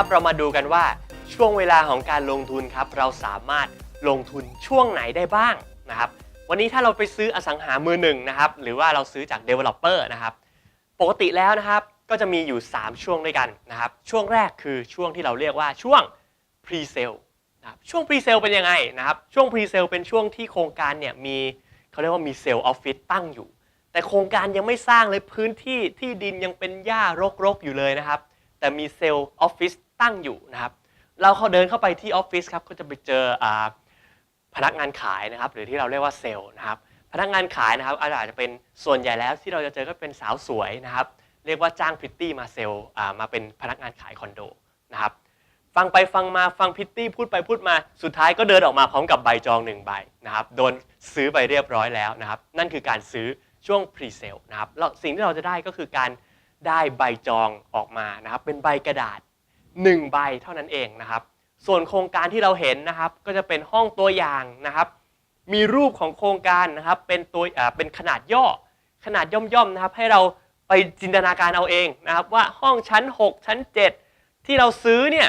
ครับเรามาดูกันว่าช่วงเวลาของการลงทุนครับเราสามารถลงทุนช่วงไหนได้บ้างนะครับวันนี้ถ้าเราไปซื้ออสังหามือหนึ่งนะครับหรือว่าเราซื้อจาก Developer นะครับปกติแล้วนะครับก็จะมีอยู่ 3 ช่วงด้วยกันนะครับช่วงแรกคือช่วงที่เราเรียกว่าช่วง Pre-sale นะครับช่วง Pre-sale เป็นยังไงนะครับช่วง Pre-sale เป็นช่วงที่โครงการเนี่ยมีเขาเรียกว่ามีเซลล์ออฟฟิศตั้งอยู่ แต่โครงการยังไม่สร้างเลยพื้นที่ที่ดินยังเป็นหญ้ารกๆอยู่เลยนะครับแต่มีเซลล์ออฟฟิศ ตั้งอยู่นะครับ เราเขาเดินเข้าไปที่ออฟฟิศครับก็จะไปเจอพนักงานขายนะครับ หรือที่เราเรียกว่าเซลล์นะครับ พนักงานขายนะครับอาจจะเป็นส่วนใหญ่แล้วที่เราจะเจอก็เป็นสาวสวยนะครับ เรียกว่าจ้างพิตตี้มาเซลล์มาเป็นพนักงานขายคอนโดนะครับฟังไปฟังมาฟังพิตตี้พูดไปพูดมาสุดท้ายก็เดินออกมาพร้อมกับใบจองหนึ่งใบนะครับโดนซื้อไปเรียบร้อยแล้วนะครับ นั่นคือการซื้อช่วงพรีเซลนะครับแล้วสิ่งที่เราจะได้ก็คือการได้ใบจองออกมานะครับ เป็นใบกระดาษ 1 ใบเท่านั้นเองนะครับ ส่วนโครงการที่เราเห็นนะครับ ก็จะเป็นห้องตัวอย่างนะครับ มีรูปของโครงการนะครับ เป็นตัวเป็นขนาดย่อ ขนาดย่อมๆนะครับ ให้เราไปจินตนาการเอาเองนะครับ ว่าห้องชั้น 6 ชั้น 7 ที่เราซื้อเนี่ย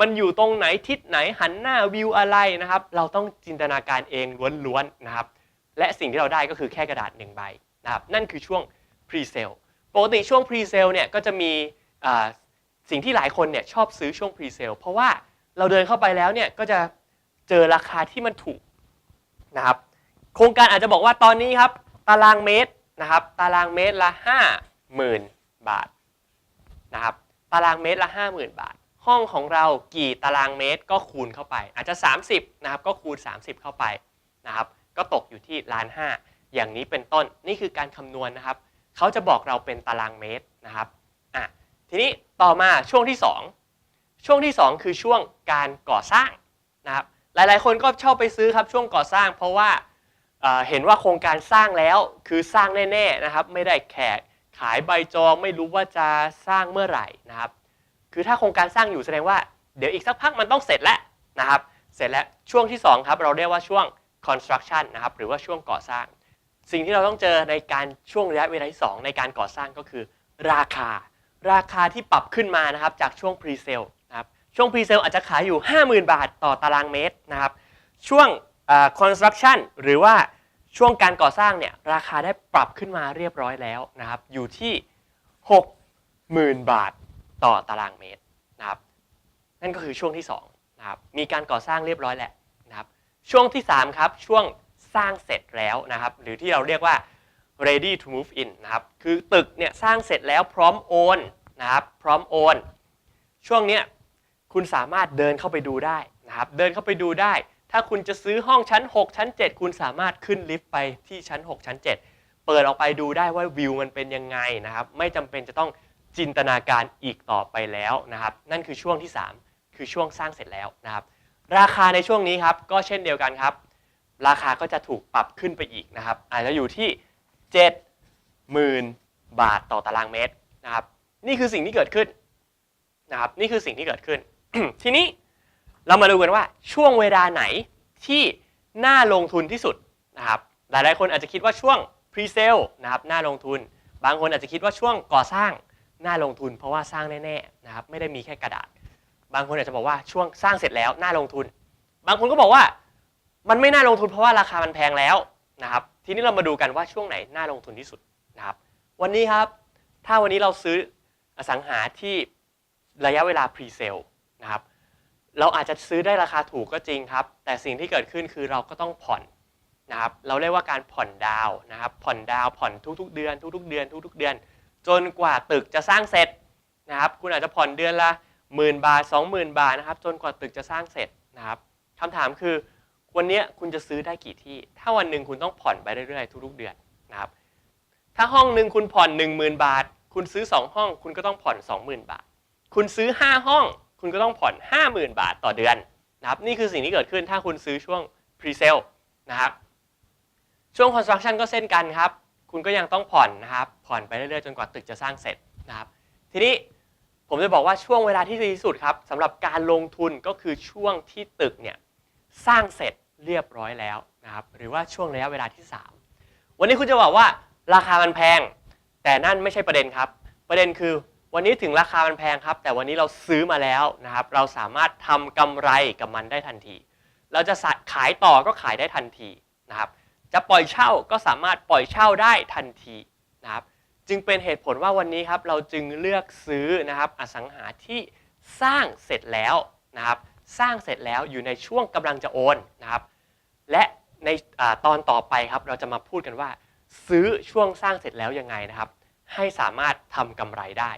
มันอยู่ตรงไหนทิศไหนหันหน้าวิวอะไรนะครับ เราต้องจินตนาการเองล้วนๆนะครับ และสิ่งที่เราได้ก็คือแค่กระดาษหนึ่งใบนะครับนั่นคือช่วง pre-sale ปกติช่วง pre-sale เนี่ยก็จะมี สิ่งที่หลายคนเนี่ยชอบซื้อช่วง pre-sale เพราะว่าเราเดินเข้าไปแล้วเนี่ยก็จะเจอราคาที่มันถูกนะครับ โครงการอาจจะบอกว่าตอนนี้ครับตารางเมตรนะครับ ตารางเมตรละ 50,000 บาทนะครับ ตารางเมตรละ 50,000 บาท ห้องของเรากี่ตารางเมตรก็คูณเข้าไป อาจจะ 30นะครับก็คูณ 30 เข้าไปนะครับ ก็ตกอยู่ที่ล้านห้าอย่างนี้เป็นต้นนี่คือการคำนวณนะครับ เขาจะบอกเราเป็นตารางเมตรนะครับ ทีนี้ต่อมาช่วงที่ 2 ช่วงที่ 2 คือช่วงการก่อสร้างนะครับหลายๆ คนก็ชอบไปซื้อครับช่วงก่อสร้าง เพราะว่าเเห็นว่าโครงการสร้างแล้วคือสร้างแน่ๆนะครับไม่ได้แขกขายใบจองไม่รู้ว่าจะสร้างเมื่อไหร่นะครับ คือถ้าโครงการสร้างอยู่แสดงว่าเดี๋ยวอีกสักพักมันต้องเสร็จแล้วนะครับ เสร็จแล้วช่วงที่2ครับเราเรียกว่าช่วง construction นะครับหรือว่าช่วงก่อสร้าง สิ่งที่เราต้องเจอในการช่วงระยะเวลาที่2ในการก่อสร้างก็คือราคา ราคาที่ปรับขึ้นมานะครับจากช่วง pre-sale นะครับช่วง pre-sale อาจจะขายอยู่ 50,000 บาทต่อตารางเมตรนะครับช่วงเอ่อ construction หรือว่าช่วงการก่อสร้างเนี่ยราคาได้ปรับขึ้นมาเรียบร้อยแล้วนะครับอยู่ที่ 60,000 บาทต่อตารางเมตรนะครับนั่นก็คือช่วงที่2นะครับมีการก่อสร้างเรียบร้อยแหละนะครับช่วงที่3ครับช่วงสร้างเสร็จแล้วนะครับหรือที่เราเรียกว่า ready to move in นะครับ คือตึกเนี่ยสร้างเสร็จแล้วพร้อมโอนนะครับ พร้อมโอน ช่วงเนี้ยคุณสามารถเดินเข้าไปดูได้นะครับ เดินเข้าไปดูได้ ถ้าคุณจะซื้อห้องชั้น 6 ชั้น 7 คุณสามารถขึ้นลิฟต์ไปที่ชั้น 6 ชั้น 7 เปิดออกไปดูได้ว่าวิวมันเป็นยังไงนะครับ ไม่จำเป็นจะต้องจินตนาการอีกต่อไปแล้วนะครับ นั่นคือช่วงที่ 3 คือช่วงสร้างเสร็จแล้วนะครับ ราคาในช่วงนี้ครับก็เช่นเดียวกันครับ ราคาก็จะถูกปรับขึ้นไปอีกนะครับ อาจจะอยู่ที่ 70,000 บาทต่อตารางเมตรนะครับ นี่คือสิ่งที่เกิดขึ้นนะครับ นี่คือสิ่งที่เกิดขึ้น ทีนี้เรามาดูกันว่าช่วงเวลาไหนที่น่าลงทุนที่สุดนะครับหลายๆคนอาจจะคิดว่าช่วง pre-sale นะครับน่าลงทุน บางคนอาจจะคิดว่าช่วงก่อสร้างน่าลงทุน เพราะว่าสร้างแน่ๆนะครับไม่ได้มีแค่กระดาษ บางคนอาจจะบอกว่าช่วงสร้างเสร็จแล้วน่าลงทุน บางคนก็บอกว่ามันไม่น่าลงทุนเพราะว่าราคามันแพงแล้ว นะครับ ทีนี้เรามาดูกันว่าช่วงไหนน่าลงทุนที่สุดนะครับ วันนี้ครับ ถ้าวันนี้เราซื้ออสังหาที่ระยะเวลา pre-sale นะครับ เราอาจจะซื้อได้ราคาถูกก็จริงครับ แต่สิ่งที่เกิดขึ้นคือเราก็ต้องผ่อนนะครับ เราเรียกว่าการผ่อนดาวนะครับ ผ่อนดาวผ่อนทุกๆ เดือน ทุกๆ เดือน ทุกๆ เดือน จนกว่าตึกจะสร้างเสร็จนะครับ คุณอาจจะผ่อนเดือนละหมื่นบาท20,000 บาทนะครับ จนกว่าตึกจะสร้างเสร็จนะครับคำถามคือ วันนี้คุณจะซื้อได้กี่ที่ ถ้าวันหนึ่งคุณต้องผ่อนไปเรื่อยๆทุกๆเดือนนะครับ ถ้าห้องหนึ่งคุณผ่อน 10,000 บาท คุณซื้อ 2 ห้อง คุณก็ต้องผ่อน 20,000 บาท คุณซื้อ 5 ห้อง คุณก็ต้องผ่อน 50,000 บาทต่อเดือนนะครับนี่คือสิ่งที่เกิดขึ้นถ้าคุณซื้อช่วง pre-sale นะครับช่วง construction ก็เช่นกันครับ คุณก็ยังต้องผ่อนนะครับผ่อนไปเรื่อยๆจนกว่าตึกจะสร้างเสร็จนะครับ ทีนี้ผมจะบอกว่าช่วงเวลาที่ดีที่สุดครับสำหรับการลงทุนก็คือช่วงที่ตึกเนี่ยสร้างเสร็จ เรียบร้อยแล้วนะครับหรือว่าช่วงระยะเวลาที่ 3 วันนี้คุณจะบอกว่าราคามันแพง แต่นั่นไม่ใช่ประเด็นครับ ประเด็นคือวันนี้ถึงราคามันแพงครับ แต่วันนี้เราซื้อมาแล้วนะครับ เราสามารถทำกำไรกับมันได้ทันที เราจะขายต่อก็ขายได้ทันทีนะครับจะปล่อยเช่าก็สามารถปล่อยเช่าได้ทันทีนะครับจึงเป็นเหตุผลว่าวันนี้ครับเราจึงเลือกซื้อนะครับอสังหาที่สร้างเสร็จแล้วนะครับ สร้างเสร็จแล้วอยู่ในช่วงกำลังจะโอนนะครับ และในอตอนต่อไปครับเราจะมาพูดกันว่า ซื้อช่วงสร้างเสร็จแล้วยังไงนะครับ ให้สามารถทำกำไรได้